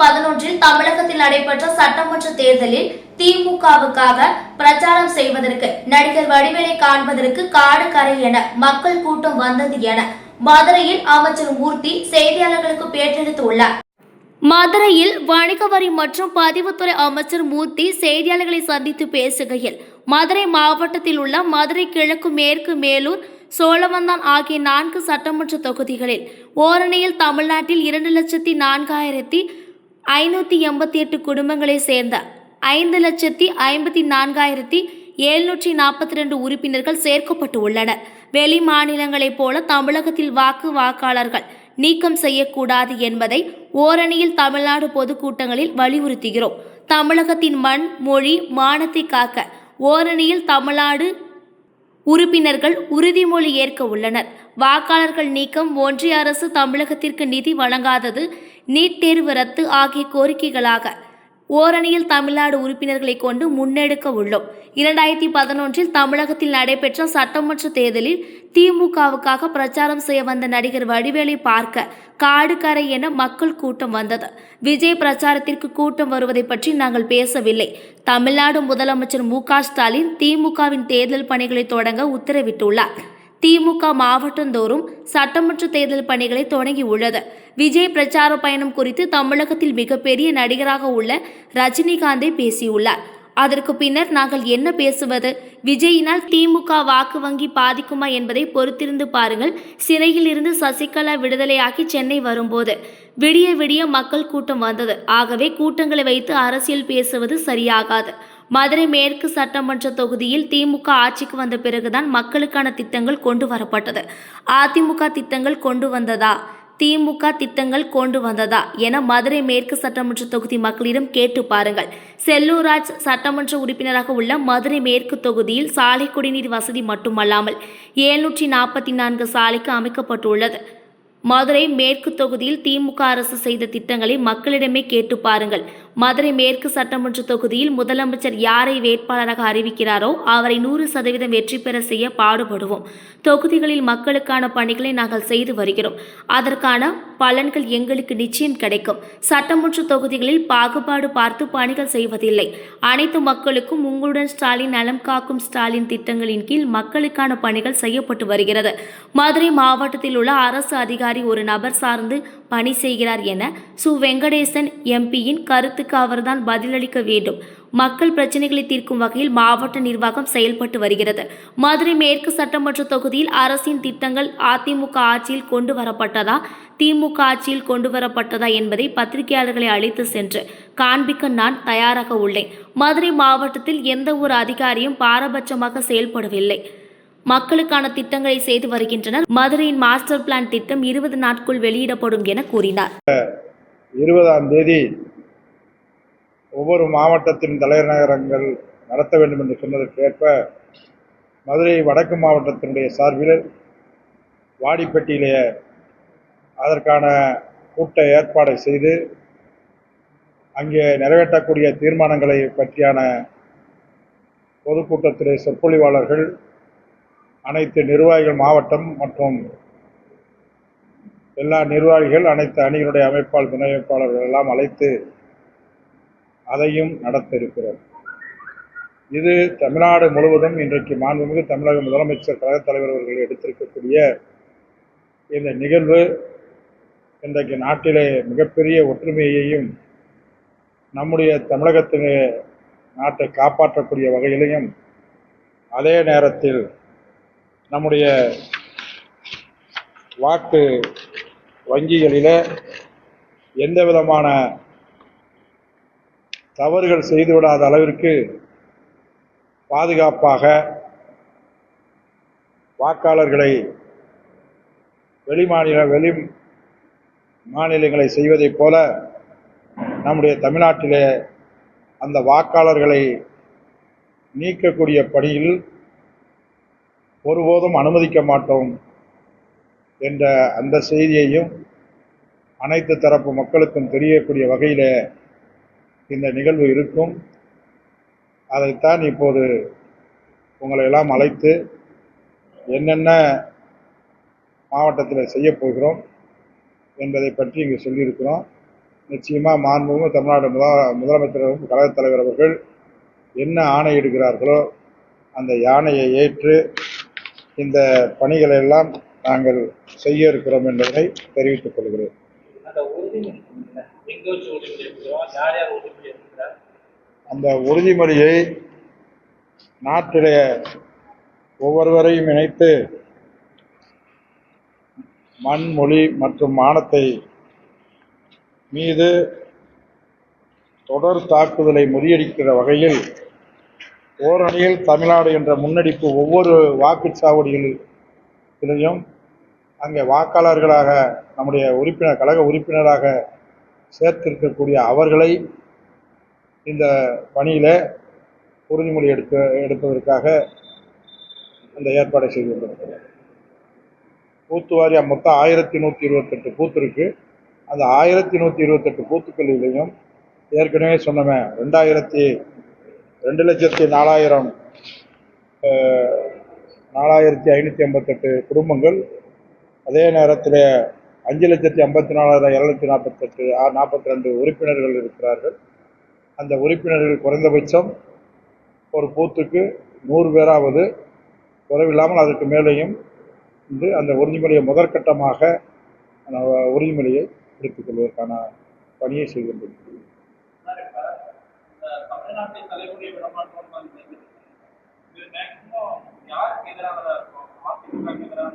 பதினொன்றில் தமிழகத்தில் நடைபெற்ற சட்டமன்ற தேர்தலில் திமுகவுக்காக பிரச்சாரம் செய்வதற்கு நடிகர் வடிவேலை காண்பதற்கு காடு கரை என மக்கள் கூட்டம் வந்தது என மதுரையில் அமைச்சர் மூர்த்தி செய்தியாளர்களுக்கு பேட்டியளித்துள்ளார் மதுரையில் வணிக வரி மற்றும் பதிவுத்துறை அமைச்சர் மூர்த்தி செய்தியாளர்களை சந்தித்து பேசுகையில் மதுரை மாவட்டத்தில் உள்ள மதுரை கிழக்கு மேற்கு மேலூர் சோழவந்தான் ஆகிய நான்கு சட்டமன்ற தொகுதிகளில் ஓரணியில் தமிழ்நாட்டில் இரண்டு லட்சத்தி நான்காயிரத்தி ஐநூற்றி எண்பத்தி எட்டு குடும்பங்களை சேர்ந்த ஐந்து லட்சத்தி ஐம்பத்தி நான்காயிரத்தி எழுநூற்றி நாற்பத்தி ரெண்டு உறுப்பினர்கள் சேர்க்கப்பட்டு உள்ளனர். வெளி மாநிலங்களைப் போல தமிழகத்தில் வாக்கு வாக்காளர்கள் நீக்கம் செய்யக்கூடாது என்பதை ஓரணியில் தமிழ்நாடு பொதுக்கூட்டங்களில் வலியுறுத்துகிறோம். தமிழகத்தின் மண் மொழி மானத்தை காக்க ஓரணியில் தமிழ்நாடு உறுப்பினர்கள் உறுதிமொழி ஏற்க உள்ளனர். வாக்காளர்கள் நீக்கம் ஒன்றிய அரசு தமிழகத்திற்கு நிதி வழங்காதது நீட் தேர்வு ரத்து ஆகிய கோரிக்கைகளாக ஓரணியில் தமிழ்நாடு உறுப்பினர்களை கொண்டு முன்னெடுக்க உள்ளோம். இரண்டாயிரத்தி பதினொன்றில் தமிழகத்தில் நடைபெற்ற சட்டமன்ற தேர்தலில் திமுகவுக்காக பிரச்சாரம் செய்ய வந்த நடிகர் வடிவேலை பார்க்க காடுகரை என மக்கள் கூட்டம் வந்தது. விஜய் பிரச்சாரத்திற்கு கூட்டம் வருவதை பற்றி நாங்கள் பேசவில்லை. தமிழ்நாடு முதலமைச்சர் மு க ஸ்டாலின் திமுகவின் தேர்தல் பணிகளை தொடங்க உத்தரவிட்டுள்ளார். திமுக மாவட்டந்தோறும் சட்டமன்ற தேர்தல் பணிகளை தொடங்கியுள்ளது விஜய் பிரச்சார பயணம் குறித்து தமிழகத்தில் மிகப்பெரிய நடிகராக உள்ள ரஜினிகாந்தை பேசியுள்ளார். அதற்கு பின்னர் நாங்கள் என்ன பேசுவது? விஜயினால் திமுக வாக்கு வங்கி பாதிக்குமா என்பதை பொறுத்திருந்து பாருங்கள். சிறையில் இருந்து சசிகலா விடுதலையாகி சென்னை வரும்போது விடிய விடிய மக்கள் கூட்டம் வந்தது. ஆகவே கூட்டங்களை வைத்து அரசியல் பேசுவது சரியாகாது. மதுரை மேற்கு சட்டமன்ற தொகுதியில் திமுக ஆட்சிக்கு வந்த பிறகுதான் மக்களுக்கான திட்டங்கள் கொண்டு வரப்பட்டது. அதிமுக திட்டங்கள் கொண்டு வந்ததா? திமுக திட்டங்கள் கொண்டு வந்ததா? என மதுரை மேற்கு சட்டமன்ற தொகுதி மக்களிடம் கேட்டு பாருங்கள். செல்லூராஜ் சட்டமன்ற உறுப்பினராக உள்ள மதுரை மேற்கு தொகுதியில் சாலை குடிநீர் வசதி மட்டுமல்லாமல் எழுநூற்றி நாற்பத்தி நான்கு சாலைக்கு அமைக்கப்பட்டுள்ளது. மதுரை மேற்கு தொகுதியில் திமுக அரசு செய்த திட்டங்களை மக்களிடமே கேட்டு பாருங்கள். மதுரை மேற்கு சட்டமன்ற தொகுதியில் முதலமைச்சர் யாரை வேட்பாளராக அறிவிக்கிறாரோ அவரை நூறு சதவீதம் வெற்றி பெற செய்ய பாடுபடுவோம். தொகுதிகளில் மக்களுக்கான பணிகளை நாங்கள் செய்து வருகிறோம். அதற்கான பலன்கள் எங்களுக்கு நிச்சயம் கிடைக்கும். சட்டமன்ற தொகுதிகளில் பாகுபாடு பார்த்து பணிகள் செய்வதில்லை. அனைத்து மக்களுக்கும் உங்களுடன் ஸ்டாலின் நலம் காக்கும் ஸ்டாலின் திட்டங்களின் கீழ் மக்களுக்கான பணிகள் செய்யப்பட்டு வருகிறது. மதுரை மாவட்டத்தில் உள்ள அரசு அதிகாரி ஒரு நபர் சார்ந்து பணி செய்கிறார் என சு. வெங்கடேசன் எம்பியின் கருத்துக்கு அவர்தான் பதிலளிக்க வேண்டும். மக்கள் பிரச்சனைகளை தீர்க்கும் வகையில் மாவட்ட நிர்வாகம் செயல்பட்டு வருகிறது. மதுரை மேற்கு சட்டமன்ற தொகுதியில் அரசின் திட்டங்கள் அதிமுக ஆட்சியில் கொண்டு வரப்பட்டதா? திமுக ஆட்சியில் கொண்டு வரப்பட்டதா என்பதை பத்திரிகையாளர்களை அழைத்து சென்று காண்பிக்க நான் தயாராக உள்ளேன். மதுரை மாவட்டத்தில் எந்த ஒரு அதிகாரியும் பாரபட்சமாக செயல்படவில்லை. மக்களுக்கான திட்டங்களை செய்து வருகின்றனர். மதுரையின் மாஸ்டர் பிளான் திட்டம் இருபது நாட்குள் வெளியிடப்படும் என கூறினார். இருபதாம் தேதி ஒவ்வொரு மாவட்டத்தின் தலைநகரங்கள் நடத்த வேண்டும் என்று சொன்னதற்கேற்ப மதுரை வடக்கு மாவட்டத்தினுடைய சார்பில் வாடிப்பட்டியிலே அதற்கான கூட்ட ஏற்பாடை செய்து அங்கே நிறைவேற்றக்கூடிய தீர்மானங்களை பற்றியான பொதுக்கூட்டத்திலே சொற்பொழிவாளர்கள் அனைத்து நிர்வாகிகள் மாவட்டம் மற்றும் எல்லா நிர்வாகிகள் அனைத்து அணிகளுடைய அமைப்பால் துணை அமைப்பாளர்கள் எல்லாம் அழைத்து அதையும் நடத்த இருக்கிறோம் இது தமிழ்நாடு முழுவதும் இன்றைக்கு மாண்புமிகு தமிழக முதலமைச்சர் கழகத் தலைவர் அவர்கள் எடுத்திருக்கக்கூடிய இந்த நிகழ்வு இன்றைக்கு நாட்டிலே மிகப்பெரிய ஒற்றுமையையும் நம்முடைய தமிழகத்தின் நாட்டை காப்பாற்றக்கூடிய வகையிலையும் அதே நேரத்தில் நம்முடைய வாக்கு வங்கிகளில் எந்த விதமான தவறுகள் செய்துவிடாத அளவிற்கு பாதுகாப்பாக வாக்காளர்களை வெளிமாநில வெளி மாநிலங்களை செய்வதைப் போல நம்முடைய தமிழ்நாட்டிலே அந்த வாக்காளர்களை நீக்கக்கூடிய பணியில் ஒருபோதும் அனுமதிக்க மாட்டோம் என்ற அந்த செய்தியையும் அனைத்து தரப்பு மக்களுக்கும் தெரியக்கூடிய வகையில் இந்த நிகழ்வு இருக்கும். அதைத்தான் இப்போது உங்களை எல்லாம் அழைத்து என்னென்ன மாவட்டத்தில் செய்யப்போகிறோம் என்பதை பற்றி இங்கே சொல்லியிருக்கிறோம். நிச்சயமாக மாண்புமிகு தமிழ்நாடு முதல முதலமைச்சரும் கழகத் தலைவர் அவர்கள் என்ன ஆணையிடுகிறார்களோ அந்த யானையை ஏற்று இந்த பணிகளை எல்லாம் நாங்கள் செய்ய இருக்கிறோம் என்பதை தெரிவித்துக் கொள்கிறேன். அந்த உறுதிமொழியை நாட்டிலே ஒவ்வொருவரையும் இணைத்து மண் மொழி மற்றும் மானத்தை மீது தொடர் தாக்குதலை முறியடிக்கிற வகையில் ஓரணியில் தமிழ்நாடு என்ற முன்னெடுப்பு ஒவ்வொரு வாக்குச்சாவடிகளிலும் அங்கே வாக்காளர்களாக நம்முடைய உறுப்பினர் கழக உறுப்பினராக சேர்த்திருக்கக்கூடிய அவர்களை இந்த பணியில் உறுதிமொழி எடுக்க எடுப்பதற்காக அந்த ஏற்பாடை செய்து கொண்டிருக்கிறோம் பூத்து வாரியாக மொத்தம் ஆயிரத்தி நூற்றி இருபத்தெட்டு பூத்து இருக்கு. அந்த ஆயிரத்தி நூற்றி இருபத்தெட்டு பூத்துக்களிலையும் ஏற்கனவே சொன்னமே ரெண்டாயிரத்தி ரெண்டு லட்சத்தி நாலாயிரம் நாலாயிரத்தி ஐநூற்றி ஐம்பத்தெட்டு குடும்பங்கள். அதே நேரத்தில் அஞ்சு லட்சத்தி ஐம்பத்தி நாலாயிரம் இரநூத்தி நாற்பத்தெட்டு நாற்பத்தி ரெண்டு உறுப்பினர்கள் இருக்கிறார்கள். அந்த உறுப்பினர்கள் குறைந்தபட்சம் ஒரு பூத்துக்கு நூறு பேராவது குறைவில்லாமல் அதற்கு மேலேயும் வந்து அந்த உறுதிமொழியை முதற்கட்டமாக உறுதிமொழியை எடுத்துக்கொள்வதற்கான பணியை செய்து தமிழ்நாட்டை தலைவருடைய விடமாற்றம் இது. மேக்சிமம் யாருக்கு எதிரானதா இருக்கும்? அதிமுக எதிரான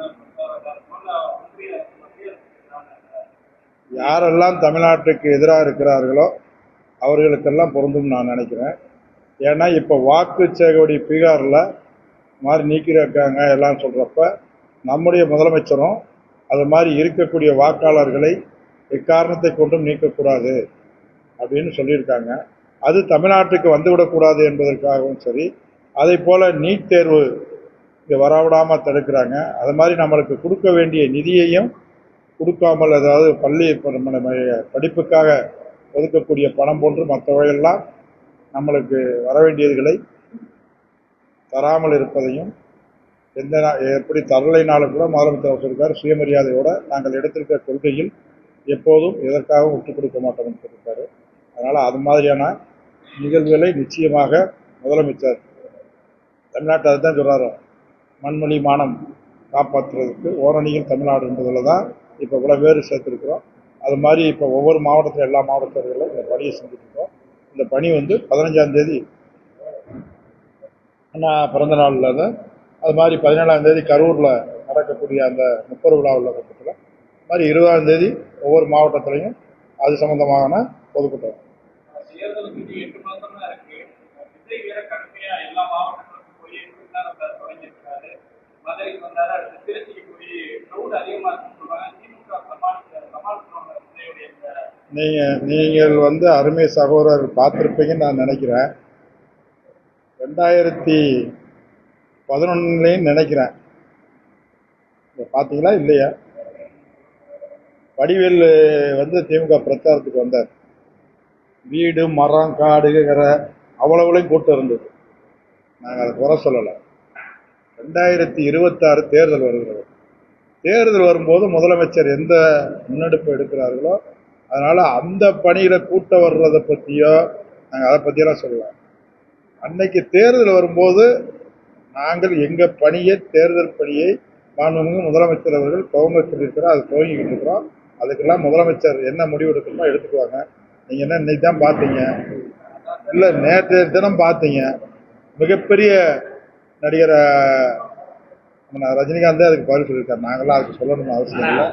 ஒன்றிய மத்திய யாரெல்லாம் தமிழ்நாட்டுக்கு எதிராக இருக்கிறார்களோ அவர்களுக்கெல்லாம் பொருந்தும் நான் நினைக்கிறேன். ஏன்னா இப்போ வாக்கு சேகவடி பீகாரில் மாதிரி நீக்கியிருக்காங்க எல்லாம் சொல்கிறப்ப நம்முடைய முதலமைச்சரும் அது மாதிரி இருக்கக்கூடிய வாக்காளர்களை எக்காரணத்தை கொண்டும் நீக்கக்கூடாது அப்படின்னு சொல்லியிருக்காங்க. அது தமிழ்நாட்டுக்கு வந்துவிடக்கூடாது என்பதற்காகவும் சரி அதே போல் நீட் தேர்வு இங்கே வரவிடாமல் தடுக்கிறாங்க. அது மாதிரி நம்மளுக்கு கொடுக்க வேண்டிய நிதியையும் கொடுக்காமல் அதாவது பள்ளி நம்ம படிப்புக்காக ஒதுக்கக்கூடிய பணம் போன்று மற்றவையெல்லாம் நம்மளுக்கு வர வேண்டியதுகளை தராமல் இருப்பதையும் எந்த எப்படி தரலைனாலும் கூட முதலமைச்சர் சொல்லியிருக்கார் சொல்லியிருக்காரு. சுயமரியாதையோட நாங்கள் எடுத்திருக்கிற கொள்கையில் எப்போதும் எதற்காகவும் விட்டுக் கொடுக்க மாட்டோம்னு சொல்லியிருக்காரு. அதனால் அது மாதிரியான நிகழ்வுகளை நிச்சயமாக முதலமைச்சர் தமிழ்நாட்டை அதுதான் சொல்கிறாரோ மண்மொழி மானம் காப்பாற்றுறதுக்கு ஓரணியில் தமிழ்நாடு என்பதில் தான் இப்போ இவ்வளோ பேர் சேர்த்துருக்குறோம். அது மாதிரி இப்போ ஒவ்வொரு மாவட்டத்தில் எல்லா மாவட்டத்திலும் இந்த பணியை செஞ்சுட்ருக்கோம் இந்த பணி வந்து பதினஞ்சாந்தேதி அண்ணா பிறந்த நாளில் தான் அது. மாதிரி பதினேழாந்தேதி கரூரில் நடக்கக்கூடிய அந்த முப்பது விழாவில் உள்ள கூட்டத்தில் அது மாதிரி இருபதாம் தேதி ஒவ்வொரு மாவட்டத்திலையும் அது சம்மந்தமான பொதுக்கூட்டம். தேர்தல் இன்னும் எட்டு மாசம் தான் இருக்கு. விஜய் வேற கடுமையா எல்லா மாவட்டங்களுக்கும் போய் பிரச்சாரம் தொடங்கியிருக்காரு மதுரைக்கு வந்தாரு அடுத்து திருச்சிக்கு போய் க்ரௌட் அதிகமா இருக்குன்னு சொல்றாங்க. திமுக சமாளிக்க சமாளிக்கிறவங்க விஜயுடைய இந்த நீங்கள் வந்து அருமை சகோதரர் பார்த்துருப்பீங்கன்னு நான் நினைக்கிறேன். ரெண்டாயிரத்தி பதினொன்னுலையும் நினைக்கிறேன். பார்த்தீங்களா இல்லையா? வடிவேல் வந்து திமுக பிரச்சாரத்துக்கு வந்தார். வீடு மரம் காடுங்கிற அவ்வளவுலையும் கூட்டம் இருந்தது. நாங்கள் அதை குறை சொல்லலை. ரெண்டாயிரத்தி இருபத்தாறு தேர்தல் வருகிறது. தேர்தல் வரும்போது முதலமைச்சர் எந்த முன்னெடுப்பு எடுக்கிறார்களோ அதனால் அந்த பணியில் கூட்டம் வர்றதை பற்றியோ நாங்கள் அதை பற்றியெல்லாம் சொல்லலாம் அன்னைக்கு தேர்தல் வரும்போது நாங்கள் எங்கள் பணியை தேர்தல் பணியை மாண்புமிகு முதலமைச்சர் அவர்கள் துவங்க சொல்லியிருக்கிறோம் அது துவங்கிக்கிட்டு இருக்கிறோம். அதுக்கெல்லாம் முதலமைச்சர் என்ன முடிவு எடுக்கணுமோ எடுத்துக்குவாங்க. நீங்கள் என்ன இன்னைக்கு தான் பார்த்தீங்க? இல்லை நேற்று தினம் பார்த்தீங்க. மிகப்பெரிய நடிகர் ரஜினிகாந்தே அதுக்கு பதில் சொல்லியிருக்காரு. நாங்களாம் அதுக்கு சொல்லணும்னு அவசியம் இல்லை.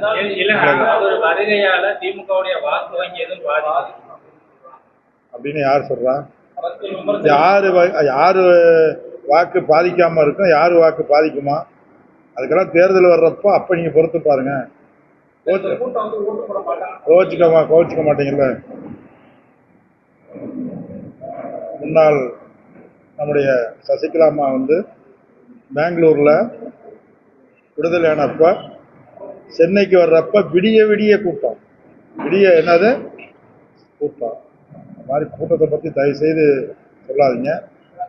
அப்படின்னு யார் சொல்றா? யாரு யாரு வாக்கு பாதிக்காம இருக்கும் யாரு வாக்கு பாதிக்குமா? அதுக்கெல்லாம் தேர்தல் வர்றப்போ அப்ப நீங்க பொறுத்து பாருங்க. இந்த கூட்டம் வந்து ஓட்டு போட மாட்டாங்க. கோச்சிக்க கோச்சிக்க மாட்டீங்கல்ல. முன்னாள் நம்முடைய சசிகலா அம்மா வந்து பெங்களூரில் விடுதலையானப்ப சென்னைக்கு வர்றப்ப விடிய விடிய கூட்டம் விடிய என்னது? கூட்டம் இந்த மாதிரி கூட்டத்தை பற்றி தயவுசெய்து சொல்லாதீங்க.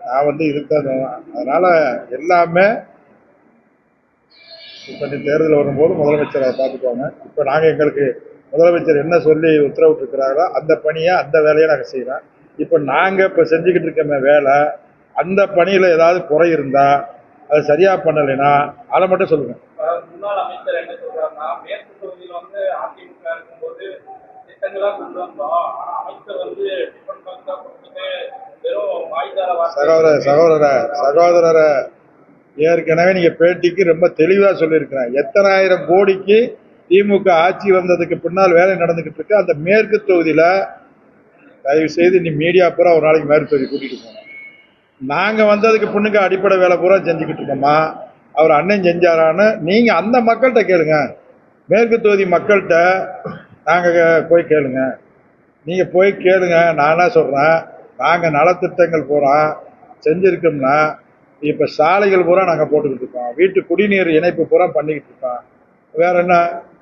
நான் வந்து இதுக்கு தான் சொன்னேன். எல்லாமே இப்போ நீ தேர்தல் வரும்போது முதலமைச்சரை பார்த்துக்கோங்க பார்த்துக்குவாங்க இப்போ நாங்கள் எங்களுக்கு முதலமைச்சர் என்ன சொல்லி உத்தரவிட்டிருக்கிறாரோ அந்த பணியை அந்த வேலையை நாங்கள் செய்கிறோம் இப்போ நாங்கள் இப்போ செஞ்சுக்கிட்டு இருக்கோமே வேலை அந்த பணியில் ஏதாவது குறை இருந்தால் அது சரியாக பண்ணலைன்னா அதை மட்டும் சொல்லுங்கள் முன்னாள் அமைச்சர் என்ன சொல்றாருன்னா மேற்கு தொகுதியில வந்து அதிமுக இருக்கும்போது திட்டங்களா கொண்டு வந்தோம். ஆனா அமைச்சர் வந்து டிஃபன் பாக்ஸ் தான் கொடுத்துட்டு வெறும் வாய்தார வார்த்தை சகோதர சகோதர சகோதரரை ஏற்கனவே நீங்கள் பேட்டிக்கு ரொம்ப தெளிவாக சொல்லியிருக்கிறேன். எத்தனாயிரம் கோடிக்கு திமுக ஆட்சி வந்ததுக்கு பின்னால் வேலை நடந்துக்கிட்டு இருக்கு. அந்த மேற்கு தொகுதியில் தயவு செய்து நீ மீடியா பூரா ஒரு நாளைக்கு மேற்கு தொகுதி கூட்டிகிட்டு போகணும் நாங்கள் வந்ததுக்கு பின்னுக்கு அடிப்படை வேலை பூரா செஞ்சுக்கிட்டு இருக்கோமா அவர் அண்ணன் செஞ்சாரான்னு நீங்கள் அந்த மக்கள்கிட்ட கேளுங்க. மேற்கு தொகுதி மக்கள்கிட்ட நாங்கள் போய் கேளுங்க. நீங்கள் போய் கேளுங்க. நான் என்ன சொல்கிறேன் நாங்கள் நலத்திட்டங்கள் பூரா செஞ்சுருக்கோம்னா இப்போ சாலைகள் பூரா நாங்கள் போட்டுக்கிட்டு இருக்கோம். வீட்டு குடிநீர் இணைப்பு பூரா பண்ணிக்கிட்டு இருக்கோம். வேற என்ன?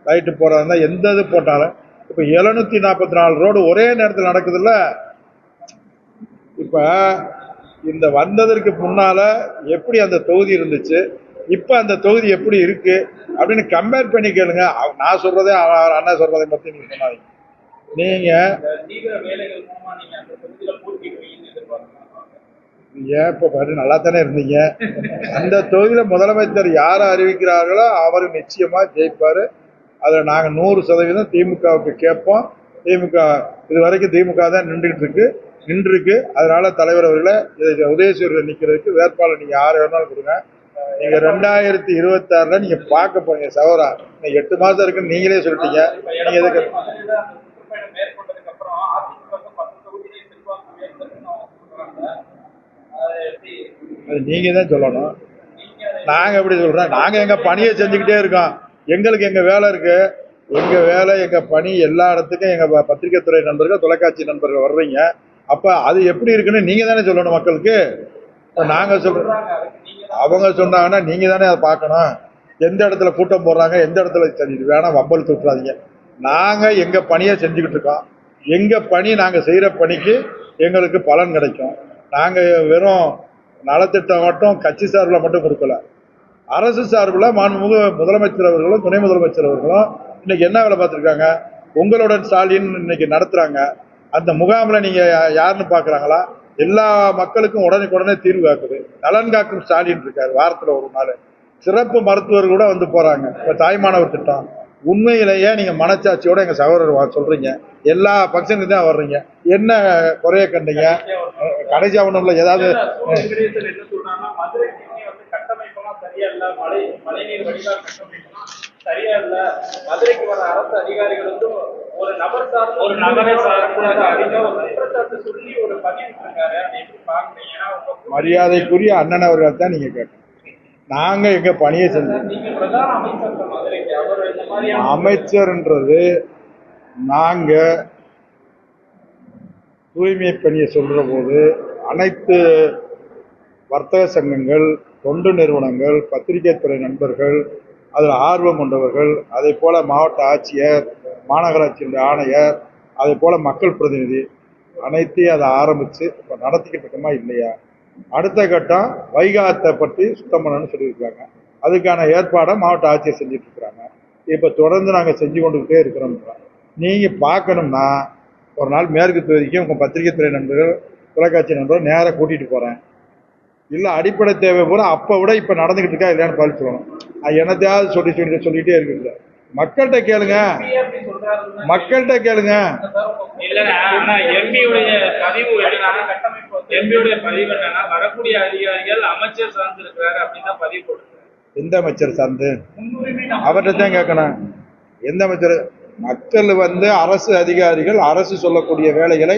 லைட்டு போகிறதா இருந்தால் எந்த இது போட்டாலும் இப்போ எழுநூத்தி நாற்பத்தி நாலு ரோடு ஒரே நேரத்தில் நடக்குதுல்ல? இப்போ இந்த வந்ததற்கு முன்னால எப்படி அந்த தொகுதி இருந்துச்சு? இப்போ அந்த தொகுதி எப்படி இருக்கு? அப்படின்னு கம்பேர் பண்ணி கேளுங்க. அவ- நான் சொல்றதே அவ- அவர் அண்ணா சொல்றதை பற்றி நீங்கள் சொன்னாங்க நீங்கள் ஏன் இப்போ பாரு நல்லா தானே இருந்தீங்க. அந்த தொகுதியில் முதலமைச்சர் யாரை அறிவிக்கிறார்களோ அவர் நிச்சயமாக ஜெயிப்பார். அதில் நாங்கள் நூறு சதவீதம் திமுகவுக்கு கேட்போம். திமுக இது வரைக்கும் திமுக தான் நின்றுகிட்டு இருக்கு. நின்றுருக்கு. அதனால் தலைவர் அவர்களை இதை உதயசூரில் நிற்கிறதுக்கு வேட்பாளர் நீங்கள் யார் வேணாலும் கொடுங்க. நீங்கள் ரெண்டாயிரத்தி இருபத்தாறில் நீங்கள் பார்க்க போறீங்க சவரா நீங்கள் எட்டு மாதம் இருக்குன்னு நீங்களே சொல்லிட்டீங்க. நீங்கள் எதுக்கு? அது நீங்கள் தான் சொல்லணும். நாங்க எப்படி சொல்றோம்? நாங்க எங்க பணியை செஞ்சுக்கிட்டே இருக்கோம். எங்களுக்கு எங்கள் வேலை இருக்குது எங்கள் வேலை எங்கள் பணி எல்லா இடத்துக்கும் எங்கள் ப- நண்பர்கள் தொலைக்காட்சி நண்பர்கள் வர்றீங்க. அப்போ அது எப்படி இருக்குன்னு நீங்கள் தானே சொல்லணும் மக்களுக்கு. நாங்கள் சொல்கிறோம் அவங்க சொன்னாங்கன்னா நீங்கள் தானே அதை பார்க்கணும். எந்த இடத்துல கூட்டம் போடுறாங்க எந்த இடத்துல செஞ்சுட்டு வேணாம் வம்பல் தூட்டுறாதீங்க நாங்கள் எங்கள் பணியை செஞ்சுக்கிட்டு இருக்கோம். எங்கள் பணி நாங்கள் செய்கிற பணிக்கு எங்களுக்கு பலன் கிடைக்கும். நாங்கள் வெறும் நலத்திட்டம் மட்டும் கட்சி சார்பில் மட்டும் கொடுக்கல. அரசு சார்பில் மாண்புமிகு முதலமைச்சர் அவர்களும் துணை முதலமைச்சர் அவர்களும் இன்னைக்கு என்ன வேலை பார்த்துருக்காங்க? உங்களுடன் ஸ்டாலின் இன்னைக்கு நடத்துகிறாங்க அந்த முகாமில் நீங்கள் யாருன்னு பார்க்குறாங்களா? எல்லா மக்களுக்கும் உடனுக்குடனே தீர்வு காக்குது. நலன் காக்கும் ஸ்டாலின் இருக்கார் வாரத்தில் ஒரு நாள். சிறப்பு மருத்துவர் கூட வந்து போகிறாங்க இப்போ தாய்மானவர் திட்டம். உண்மையிலேயே நீங்கள் மனச்சாட்சியோட எங்கள் சகோதரர் சொல்கிறீங்க எல்லா ஃபங்க்ஷனுக்கு தான் வர்றீங்க. என்ன குறைய கண்டீங்க? கடைசி ஒன்றும் ஏதாவது சரியா இல்ல மழை மழைநீர் வடிகால் கட்டமைப்பெல்லாம் சரியா இல்ல. மதுரைக்கு வர அரசு அதிகாரிகள் வந்து ஒரு நபர் சார்ந்த ஒரு நபரை சார்ந்த ஒரு குற்றச்சாட்டு சொல்லி ஒரு பதிவு இருக்காரு அதை எப்படி பாக்குறீங்க ஏன்னா மரியாதைக்குரிய அண்ணன் அவர்கள் தான் நீங்க கேட்கணும். நாங்க எங்க பணியை செஞ்சோம். நீங்க பிரதான அமைச்சர் தான் மதுரைக்கு அவர் இந்த மாதிரியான அமைச்சர்ன்றது நாங்க தூய்மை பணியை சொல்ற போது அனைத்து வர்த்தக சங்கங்கள் தொண்டு நிறுவனங்கள் பத்திரிகை துறை நண்பர்கள் அதில் ஆர்வம் கொண்டவர்கள் அதே போல் மாவட்ட ஆட்சியர் மாநகராட்சியினுடைய ஆணையர் அதே போல் மக்கள் பிரதிநிதி அனைத்தையும் அதை ஆரம்பித்து இப்போ நடத்திக்கிட்டு இருக்கோமா இல்லையா? அடுத்த கட்டம் வைகாத்தை பற்றி சுத்தம் பண்ணணும்னு சொல்லியிருக்காங்க. அதுக்கான ஏற்பாடை மாவட்ட ஆட்சியர் செஞ்சுட்டு இருக்கிறாங்க. இப்போ தொடர்ந்து நாங்கள் செஞ்சு கொண்டுகிட்டே இருக்கிறோம். நீங்கள் பார்க்கணும்னா ஒரு நாள் மேற்கு தொகுதிக்கு உங்கள் பத்திரிகை துறை நண்பர்கள் தொலைக்காட்சி நண்பர்கள் நேராக கூட்டிகிட்டு போகிறேன் இல்லை அடிப்படை தேவை பூரா அப்போ விட இப்போ நடந்துக்கிட்டு இருக்கா இல்லையான்னு பதில் சொல்லணும் அது என்னத்தையாவது சொல்லி சொல்லி சொல்லிகிட்டே இருக்குது மக்கள்கிட்ட கேளுங்க. மக்கள்கிட்ட கேளுங்க. இல்லைண்ணா ஆனா எம்பியுடைய பதிவு என்னன்னா கட்டமைப்பு எம்பியுடைய பதிவு என்னன்னா வரக்கூடிய அதிகாரிகள் அமைச்சர் அப்படின்னு பதிவு போட்டுருக்காரு. எந்த அமைச்சர் சார்ந்து? அவர்கிட்ட தான் கேட்கணும். எந்த அமைச்சர்? மக்கள் வந்து அரசு அதிகாரிகள் அரசு சொல்லக்கூடிய வேலைகளை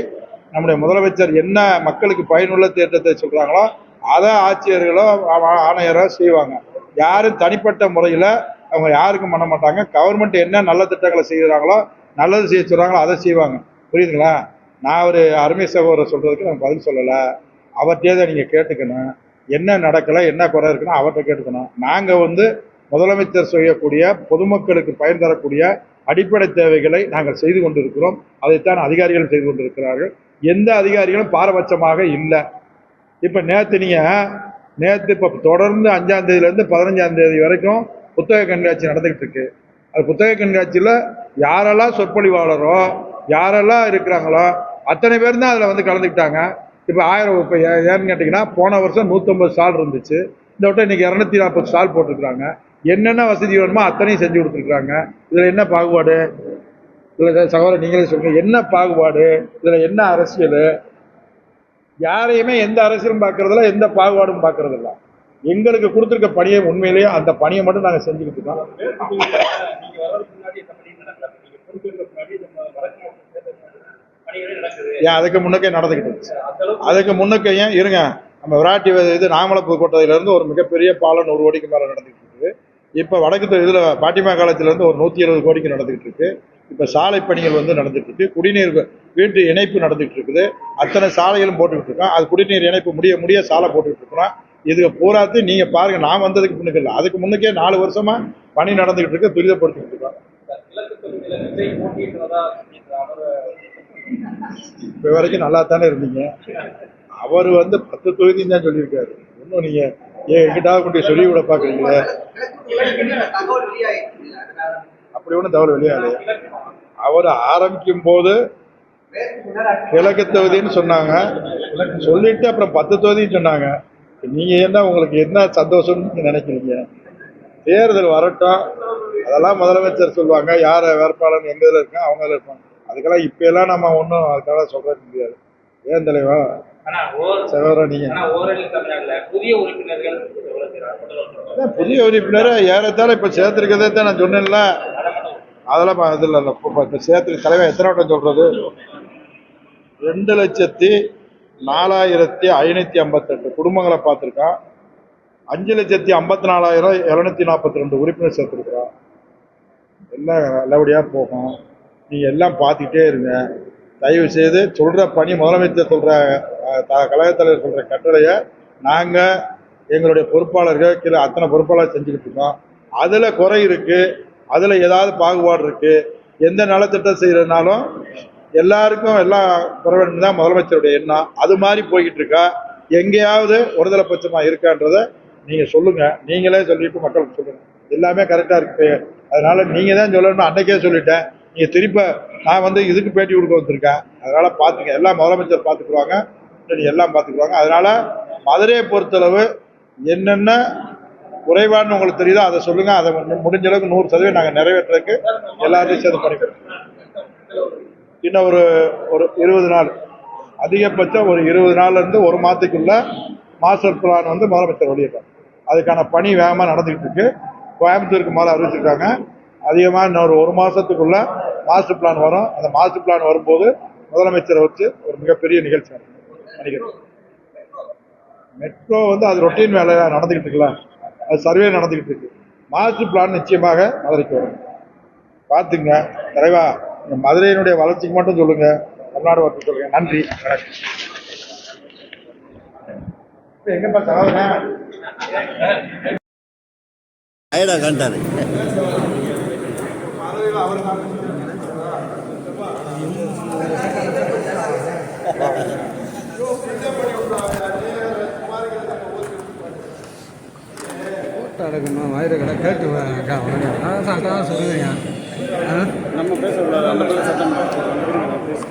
நம்முடைய முதலமைச்சர் என்ன மக்களுக்கு பயனுள்ள திட்டத்தை சொல்றாங்களோ அதை ஆட்சியர்களோ ஆ- ஆணையரோ செய்வாங்க. யாரும் தனிப்பட்ட முறையில் அவங்க யாருக்கும் பண்ண மாட்டாங்க. கவர்மெண்ட் என்ன நல்ல திட்டங்களை செய்கிறாங்களோ நல்லது செய்ய சொல்கிறாங்களோ அதை செய்வாங்க. புரியுதுங்களா? நான் ஒரு அருமை சகோதரர் சொல்கிறதுக்கு நான் பதில் சொல்லலை. அவர்கிட்டயே தான் நீங்கள் கேட்டுக்கணும். என்ன நடக்கலை என்ன குறை இருக்குன்னு அவர்கிட்ட கேட்டுக்கணும். நாங்கள் வந்து முதலமைச்சர் செய்யக்கூடிய பொதுமக்களுக்கு பயன் தரக்கூடிய அடிப்படை தேவைகளை நாங்கள் செய்து கொண்டிருக்கிறோம். அதைத்தான் அதிகாரிகள் செய்து கொண்டிருக்கிறார்கள். எந்த அதிகாரிகளும் பாரபட்சமாக இல்லை. இப்போ நேற்று நீங்கள் நேற்று இப்போ தொடர்ந்து அஞ்சாம் தேதியிலேருந்து பதினஞ்சாம் தேதி வரைக்கும் புத்தக கண்காட்சி நடந்துக்கிட்டு இருக்கு. அது புத்தக கண்காட்சியில் யாரெல்லாம் சொற்பொழிவாளரோ யாரெல்லாம் இருக்கிறாங்களோ அத்தனை பேர் தான் அதில் வந்து கலந்துக்கிட்டாங்க. இப்போ ஆயிரம் இப்போ ஏன்னு கேட்டிங்கன்னா போன வருஷம் நூற்றம்பது ஸ்டால் இருந்துச்சு. இந்த விட்ட இன்னைக்கு இரநூத்தி நாற்பது ஸ்டால் போட்டிருக்கிறாங்க. என்னென்ன வசதி வேணுமோ அத்தனையும் செஞ்சு கொடுத்துருக்குறாங்க. இதில் என்ன பாகுபாடு? இதில் சகோதரர் நீங்களே சொல்லுங்கள் என்ன பாகுபாடு? இதில் என்ன அரசியல்? யாரையுமே எந்த அரசியலும் பார்க்கறதில்ல எந்த பாகுபாடும் பார்க்கறதில்ல. எங்களுக்கு கொடுத்துருக்க பணியை உண்மையிலேயே அந்த பணியை மட்டும் நாங்கள் செஞ்சுக்கிட்டு இருக்கோம். ஏன் அதுக்கு முன்னக்கே நடந்துக்கிட்டு அதுக்கு முன்னக்கே ஏன் இருங்க நம்ம விராட்டி இது நாமலப்பு கோட்டையிலேருந்து ஒரு மிகப்பெரிய பாலம் நூறு கோடிக்கு மேலே நடந்துகிட்டு இருக்குது இப்போ வடக்கு இதில் பாட்டிமா காலத்திலேருந்து ஒரு நூற்றி இருபது கோடிக்கு நடந்துக்கிட்டு இருக்கு. இப்போ சாலை பணிகள் வந்து நடந்துட்டு இருக்கு குடிநீர் வீட்டு இணைப்பு நடந்துகிட்டு இருக்குது அத்தனை சாலைகளும் போட்டுக்கிட்டு இருக்கோம் அது குடிநீர் இணைப்பு முடிய முடிய சாலை போட்டுக்கிட்டு இருக்கிறோம் இதுக்கு பூராத்து நீங்க பாருங்க நான் வந்ததுக்கு முன்னுக்கு இல்லை. அதுக்கு முன்னுக்கே நாலு வருஷமா பணி நடந்துகிட்டு இருக்கு துரிதப்படுத்திக்கிட்டு இருக்கோம் இப்போ வரைக்கும் நல்லா தானே இருந்தீங்க. அவர் வந்து பத்து தொகுதின்னு தான் சொல்லியிருக்காரு. இன்னும் நீங்க ஏன் எங்கிட்டாவது கொண்டு சொல்லி விட பாக்குறீங்களே அப்படி ஒன்றும் தவறு வெளியாது அவர் ஆரம்பிக்கும் போது கிழக்கு தொகுதின்னு சொன்னாங்க. சொல்லிட்டு அப்புறம் பத்து தொகுதின்னு சொன்னாங்க. நீங்கள் என்ன உங்களுக்கு என்ன சந்தோஷம்னு நீங்கள் நினைக்கிறீங்க? தேர்தல் வரட்டும். அதெல்லாம் முதலமைச்சர் சொல்லுவாங்க. யார் வேட்பாளர் எங்கள் இதில் இருக்கா அவங்க இருப்பாங்க. அதுக்கெல்லாம் இப்ப எல்லாம் நம்ம ஒன்றும் அதுக்காக சொல்ல முடியாது. ஏன் தலைவா? புதிய உறுப்பினர்? ஏறத்தாழ இப்ப சேர்த்திருக்கதே தான் நான் சொன்னேன்ல. அதெல்லாம் இது இல்லை. இப்போ சேர்த்து தலைவர் எத்தனை வட்டம் சொல்றது? ரெண்டு லட்சத்தி நாலாயிரத்தி ஐநூத்தி ஐம்பத்தெட்டு குடும்பங்களை பார்த்துருக்கான். அஞ்சு லட்சத்தி ஐம்பத்தி நாலாயிரம் எழுநூத்தி நாற்பத்தி ரெண்டு உறுப்பினர் சேர்த்துருக்குறோம் எல்லாம் நல்லபடியாக போகும்? நீங்கள் எல்லாம் பார்த்துக்கிட்டே இருங்க. தயவு செய்து சொல்கிற பணி முதலமைச்சர் சொல்கிற கழகத் தலைவர் சொல்கிற கட்டளையை நாங்கள் எங்களுடைய பொறுப்பாளர்கள் கீழே அத்தனை பொறுப்பாளர் செஞ்சுக்கிட்டு இருக்கோம். அதில் குறை இருக்குது அதில் ஏதாவது பாகுபாடு இருக்குது எந்த நலத்திட்டம் செய்கிறதுனாலும் எல்லாருக்கும் எல்லாம் குறை வேண்டும் தான் முதலமைச்சருடைய எண்ணம். அது மாதிரி போய்கிட்டு இருக்கா. எங்கேயாவது ஒருதலை பட்சமாக இருக்கான்றதை நீங்கள் சொல்லுங்கள் நீங்களே சொல்லிட்டு மக்களுக்கு சொல்லுங்கள் எல்லாமே கரெக்டாக இருக்கு. அதனால் நீங்கள் தான் சொல்லணும் அன்றைக்கே சொல்லிட்டேன். நீங்கள் திருப்ப நான் வந்து இதுக்கு பேட்டி கொடுக்க வந்திருக்கேன். அதனால் பார்த்துங்க எல்லாம் முதலமைச்சர் பார்த்துக்குவாங்க எல்லாம் பார்த்துக்குவாங்க. அதனால் மதுரையை பொறுத்தளவு என்னென்ன குறைபாடுன்னு உங்களுக்கு தெரியுதோ அதை சொல்லுங்கள் அதை முடிஞ்ச அளவுக்கு நூறு சதவீதம் நாங்கள் நிறைவேற்றுறதுக்கு எல்லாத்தையும் சேர்ந்து பண்ணிக்கிறோம். இன்னும் ஒரு ஒரு இருபது நாள். அதிகபட்சம் ஒரு இருபது நாள்லேருந்து ஒரு மாதத்துக்குள்ள மாஸ்டர் பிளான் வந்து முதலமைச்சர் வெளியிட்டார் அதுக்கான பணி வேகமாக நடந்துக்கிட்டு இருக்கு. கோயம்புத்தூருக்கு மேலே அறிவிச்சிருக்காங்க. அதிகமாக இன்னொரு ஒரு மாதத்துக்குள்ளே மாஸ்டர் பிளான் வரும். அந்த மாஸ்டர் பிளான் வரும்போது முதலமைச்சரை வச்சு ஒரு மிகப்பெரிய நிகழ்ச்சி நடக்கும். நினைக்கிறேன் மெட்ரோ வந்து அது ரொட்டீன் வேலை நடந்துகிட்டு இருக்குல்ல. அது சர்வே நடந்துகிட்டு இருக்கு. மாஸ்டர் பிளான் நிச்சயமாக மதுரைக்கு வரும். பார்த்துங்க. தலைவா இந்த மதுரையினுடைய வளர்ச்சிக்கு மட்டும் சொல்லுங்க. தமிழ்நாடு வளர்ச்சி சொல்லுங்க. நன்றி. வணக்கம். எங்கப்பா சகோதரன் ஐடா கண்டாரு எடுக்கணும் வயிறு கடை கேட்டு அக்கா அதான் அக்கா சொல்லுவீங்க. நம்ம பேசக்கூடாது. அந்த பேர் சட்டம் கூப்பிட்றேன்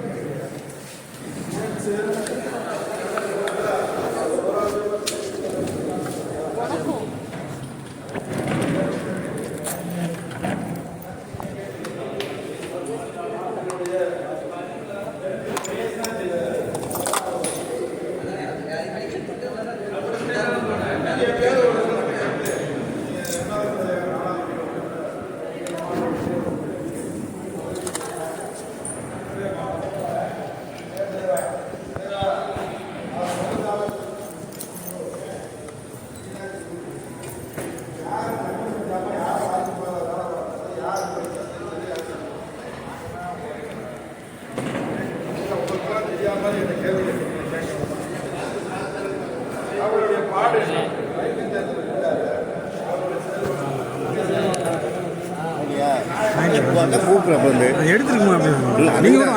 வந்து அது எடுத்துருக்குமா இல்ல, அப்படி நீங்கள் கூட வாங்கி வச்சிருக்க வேண்டியானே அதுக்கு தான் சொன்னேன் எடுத்துட்டு இருக்கேன் நான் நீங்கள் கூட சொல்லிட்டேன். வாங்கி வச்சுனா வாங்கி கொடுத்துருங்க அதுக்கு தான் சொன்னேன் எடுத்துட்டு இருக்காப்புல நான் அவர் கையில் தான்?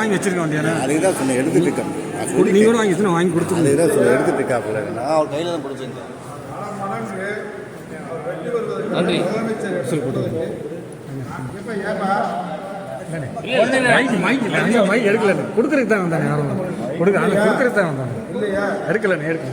பிடிச்சிருக்கேன் நன்றி. மைக் மைக் மைக் எடுக்கல. கொடுக்குறதுக்கு தான் வந்தானே யாரும். கொடுக்க கொடுக்குறதுக்கு தான் வந்தாங்க. எடுக்கல எடுக்கல